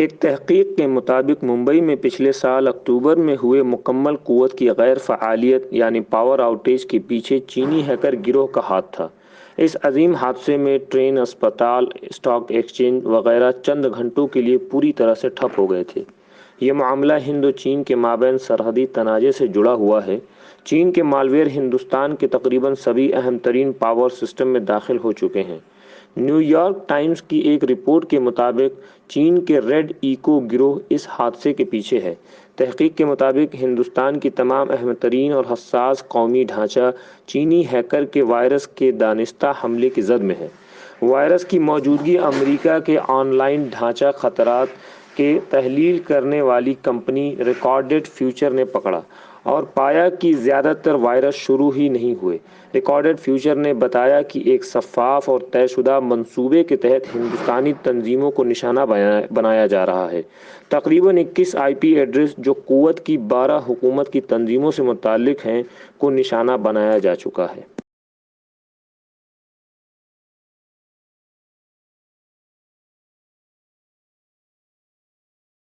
ایک تحقیق کے مطابق ممبئی میں پچھلے سال اکتوبر میں ہوئے مکمل قوت کی غیر فعالیت یعنی پاور آؤٹیج کے پیچھے چینی ہیکر گروہ کا ہاتھ تھا۔ اس عظیم حادثے میں ٹرین، اسپتال اسٹاک ایکسچینج وغیرہ چند گھنٹوں کے لیے پوری طرح سے ٹھپ ہو گئے تھے۔ یہ معاملہ ہند و چین کے مابین سرحدی تنازع سے جڑا ہوا ہے۔ چین کے مالویئر ہندوستان کے تقریباً سبھی اہم ترین پاور سسٹم میں داخل ہو چکے ہیں۔ نیو یارک ٹائمز کی ایک رپورٹ کے مطابق چین کے ریڈ ایکو گروہ اس حادثے کے پیچھے ہے۔ تحقیق کے مطابق ہندوستان کی تمام اہم ترین اور حساس قومی ڈھانچہ چینی ہیکر کے وائرس کے دانستہ حملے کی زد میں ہے۔ وائرس کی موجودگی امریکہ کے آن لائن ڈھانچہ خطرات کے تحلیل کرنے والی کمپنی ریکارڈڈ فیوچر نے پکڑا۔ اور پایا کہ زیادہ تر وائرس شروع ہی نہیں ہوئے۔ ریکارڈڈ فیوچر نے بتایا کہ ایک شفاف اور طے شدہ منصوبے کے تحت ہندوستانی تنظیموں کو نشانہ بنایا جا رہا ہے۔ تقریباً اکیس آئی پی ایڈریس جو قوت کی بارہ حکومت کی تنظیموں سے متعلق ہیں، کو نشانہ بنایا جا چکا ہے۔